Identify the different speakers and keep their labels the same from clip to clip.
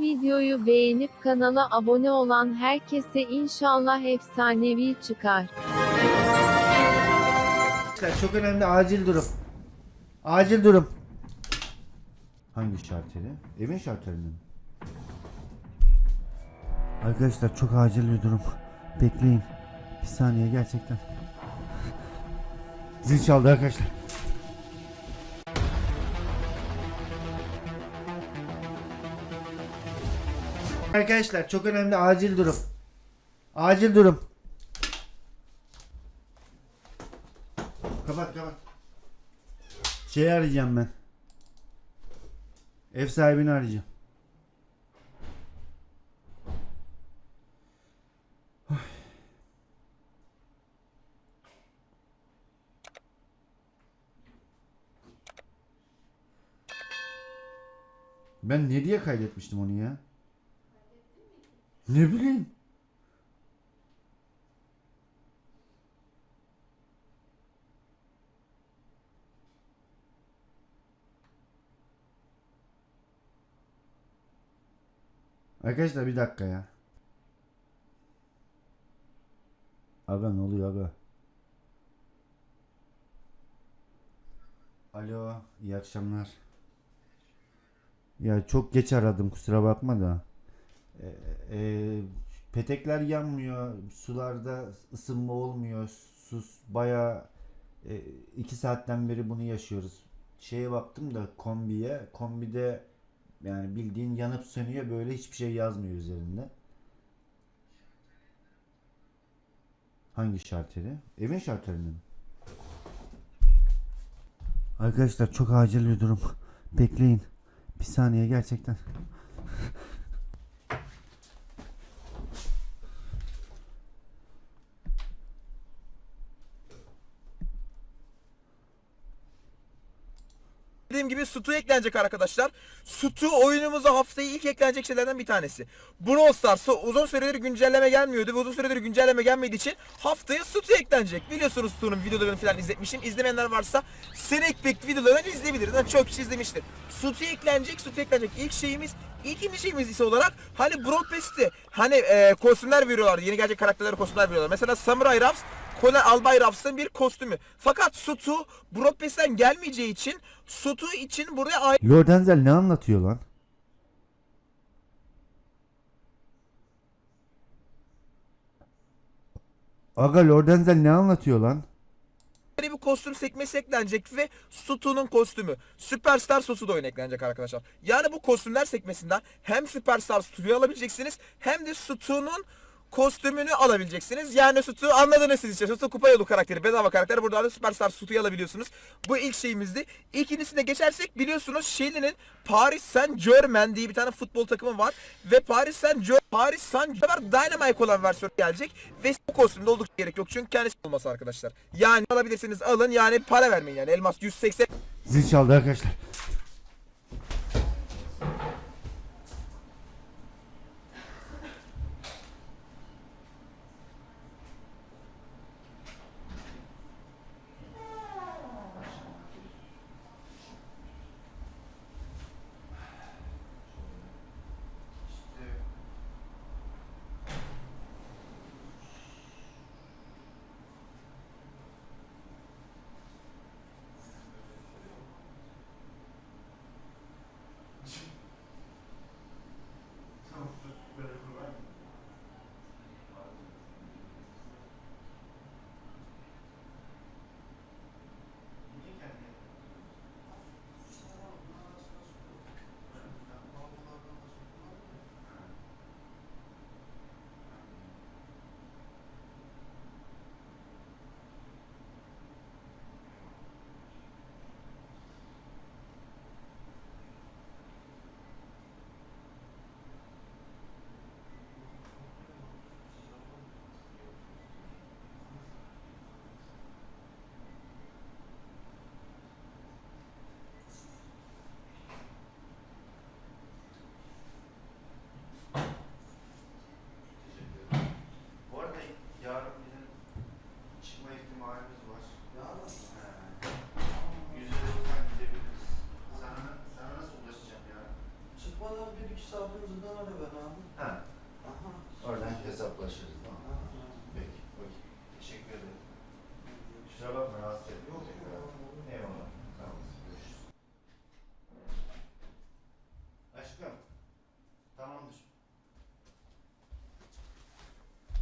Speaker 1: Videoyu beğenip kanala abone olan herkese inşallah efsanevi çıkar.
Speaker 2: Çok önemli acil durum. Acil durum. Hangi şarteri? Evin şarteri mi? Arkadaşlar çok acil bir durum. Bekleyin. Bir saniye gerçekten. Zil çaldı arkadaşlar. Arkadaşlar çok önemli acil durum. Acil durum. Kapat kapat. Şey arayacağım ben. Ev sahibini arayacağım. Ay. Ben ne diye kaydetmiştim onu ya? Ne bileyim. Arkadaşlar bir dakika ya. Aga ne oluyor aga? Alo, iyi akşamlar. Ya çok geç aradım kusura bakma da. Ee, e, petekler yanmıyor, sularda ısınma olmuyor. Sus baya iki saatten beri bunu yaşıyoruz. Şeye baktım da kombiye, kombide yani bildiğin yanıp sönüyor böyle hiçbir şey yazmıyor üzerinde. Hangi şarteri? Evin şarteri mi? Arkadaşlar çok acil bir durum. Bekleyin. Bir saniye gerçekten.
Speaker 3: Dediğim gibi Sutu eklenecek arkadaşlar. Sutu oyunumuza haftaya ilk eklenecek şeylerden bir tanesi. Brawl Stars'a uzun süredir güncelleme gelmiyordu ve uzun süredir güncelleme gelmediği için haftaya Sutu eklenecek. Biliyorsunuz Sutu'nun videolarını falan izletmişim. İzlemeyenler varsa Snake Peek videolarını izleyebiliriz. Yani çok kişi izlemiştir. Sutu eklenecek, Sutu eklenecek. İlk şeyimiz İkinci şeyimiz ise olarak hani Brawl Pass'te hani e, kostümler veriyorlar. Yeni gelecek karakterlere kostümler veriyorlar. Mesela Samurai Raps Conan Albay Raps'ın bir kostümü. Fakat Sutu Brawl Pass'ten gelmeyeceği için Sutu için buraya ayrı
Speaker 2: Lord Enzel ne anlatıyor lan? Aga Lord Enzel ne anlatıyor lan?
Speaker 3: bir kostüm sekmesi eklenecek ve Sutu'nun kostümü. Süperstar Sutu da oyuna eklenecek arkadaşlar. Yani bu kostümler sekmesinden hem Süperstar Sutu'yu alabileceksiniz hem de Sutu'nun kostümünü alabileceksiniz. Yani Sutu anladınız siz işte. Sutu kupa yolu karakteri, bedava karakter. Buradan da Süperstar Sutu'yu alabiliyorsunuz. Bu ilk şeyimizdi. İkincisine geçersek biliyorsunuz Shelly'nin Paris Saint Germain diye bir tane futbol takımı var. Ve Paris Saint Germain Paris Saint Germain Dynamite olan versiyonu gelecek. Ve bu kostümde oldukça gerek yok. Çünkü kendisi olması arkadaşlar. Yani alabilirsiniz alın yani para vermeyin yani. Elmas 180
Speaker 2: Zil çaldı arkadaşlar.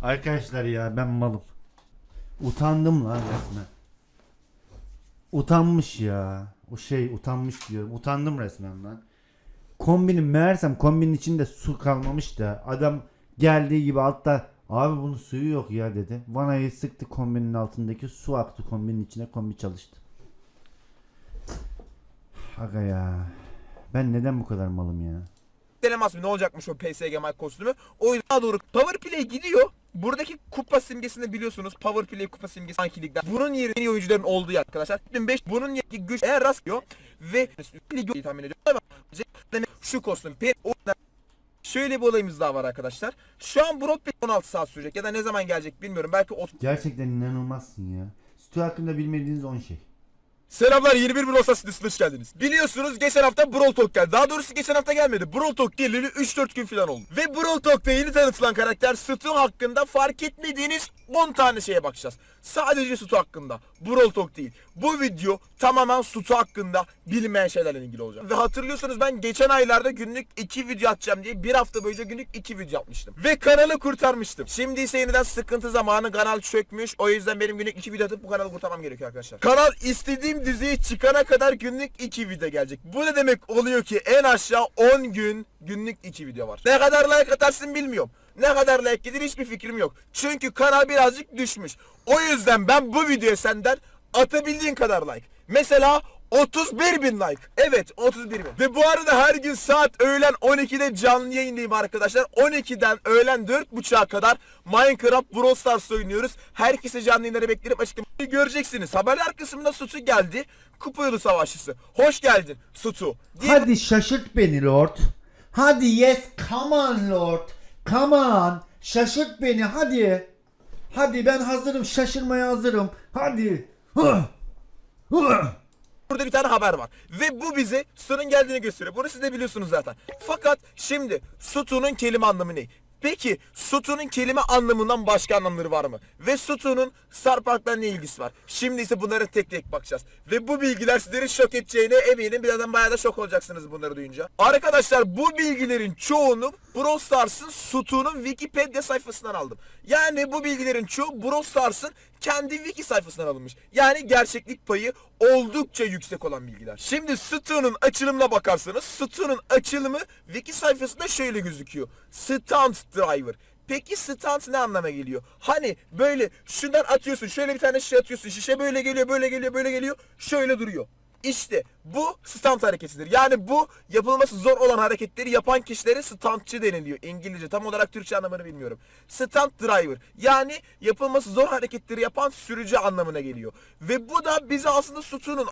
Speaker 2: Arkadaşlar ya ben malım. Utandım lan resmen. Utanmış ya. O şey utanmış diyorum. Utandım resmen lan. Kombinin meğersem kombinin içinde su kalmamış da adam geldiği gibi altta abi bunun suyu yok ya dedi. Vanayı sıktı kombinin altındaki su aktı kombinin içine kombi çalıştı. Aga ya. Ben neden bu kadar malım ya?
Speaker 3: Denemez mi? Ne olacakmış o PSG Mike kostümü? O yüzden doğru Power Play gidiyor. Buradaki kupa simgesini biliyorsunuz. Power Play kupa simgesi hangi ligde? Bunun yeri en iyi oyuncuların olduğu yer arkadaşlar. 2005 bunun yeri güç eğer rastlıyor ve ligi tahmin ediyorum şu kostüm Şöyle bir olayımız daha var arkadaşlar. Şu an Broad Pay 16 saat sürecek ya da ne zaman gelecek bilmiyorum. Belki 30
Speaker 2: Gerçekten inanılmazsın ya. Stu hakkında bilmediğiniz 10 şey.
Speaker 3: Selamlar yeni bir Brawl Stars hoş geldiniz. Biliyorsunuz geçen hafta Brawl Talk geldi. Daha doğrusu geçen hafta gelmedi. Brawl Talk geleli 3-4 gün falan oldu. Ve Brawl Talk'ta yeni tanıtılan karakter Stu hakkında fark etmediğiniz 10 tane şeye bakacağız. Sadece Stu hakkında. Brawl Talk değil. Bu video tamamen Stu hakkında bilinmeyen şeylerle ilgili olacak. Ve hatırlıyorsanız ben geçen aylarda günlük 2 video atacağım diye bir hafta boyunca günlük 2 video atmıştım. Ve kanalı kurtarmıştım. Şimdi ise yeniden sıkıntı zamanı kanal çökmüş. O yüzden benim günlük 2 video atıp bu kanalı kurtarmam gerekiyor arkadaşlar. Kanal istediğim diziye çıkana kadar günlük 2 video gelecek. Bu ne demek oluyor ki en aşağı 10 gün günlük 2 video var. Ne kadar like atarsın bilmiyorum. Ne kadar like gelir hiçbir fikrim yok. Çünkü kanal birazcık düşmüş. O yüzden ben bu videoya senden atabildiğin kadar like. Mesela 31 bin like. Evet 31 bin. Ve bu arada her gün saat öğlen 12'de canlı yayındayım arkadaşlar. 12'den öğlen 4.30'a kadar Minecraft Brawl Stars oynuyoruz. Herkese canlı yayınlara beklerim açıklamayı göreceksiniz. Haberler kısmında Sutu geldi. Kupa yolu savaşçısı. Hoş geldin Sutu. Diye
Speaker 2: Hadi şaşırt beni Lord. Hadi yes come on Lord. Come on. Şaşırt beni hadi. Hadi ben hazırım şaşırmaya hazırım. Hadi.
Speaker 3: Burada bir tane haber var. Ve bu bize Su'nun geldiğini gösteriyor. Bunu siz de biliyorsunuz zaten. Fakat şimdi Sutu'nun kelime anlamı ne? Peki Sutu'nun kelime anlamından başka anlamları var mı? Ve Sutu'nun Star Park'la ne ilgisi var? Şimdi ise bunları tek tek bakacağız. Ve bu bilgiler sizleri şok edeceğine eminim. Birazdan bayağı da şok olacaksınız bunları duyunca. Arkadaşlar bu bilgilerin çoğunu Brawl Stars'ın Sutu'nun Wikipedia sayfasından aldım. Yani bu bilgilerin çoğu Brawl Stars'ın kendi wiki sayfasından alınmış. Yani gerçeklik payı oldukça yüksek olan bilgiler. Şimdi Stu'nun açılımına bakarsanız Stu'nun açılımı wiki sayfasında şöyle gözüküyor. Stunt Driver. Peki stunt ne anlama geliyor? Hani böyle şundan atıyorsun, şöyle bir tane şişe atıyorsun, şişe böyle geliyor, böyle geliyor, böyle geliyor, şöyle duruyor. İşte bu stunt hareketidir. Yani bu yapılması zor olan hareketleri yapan kişilere stuntçı deniliyor. İngilizce tam olarak Türkçe anlamını bilmiyorum. Stunt driver yani yapılması zor hareketleri yapan sürücü anlamına geliyor. Ve bu da bize aslında Sutu'nun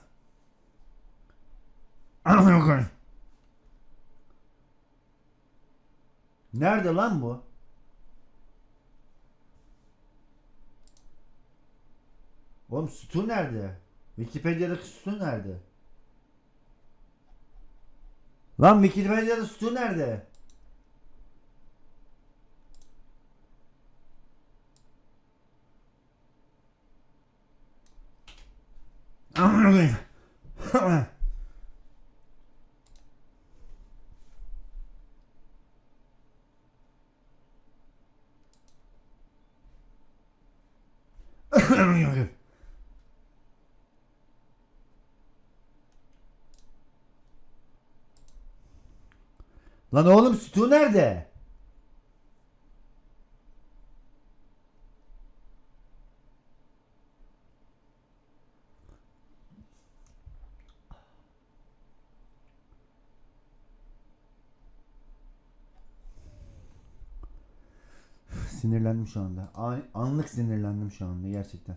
Speaker 2: Nerede lan bu? Oğlum sütun nerede? Wikipedia'daki sütun nerede? Lan Wikipedia'da sütun nerede? Amına koyayım. Lan oğlum sütun nerede? Sinirlendim şu anda. Anlık sinirlendim şu anda gerçekten.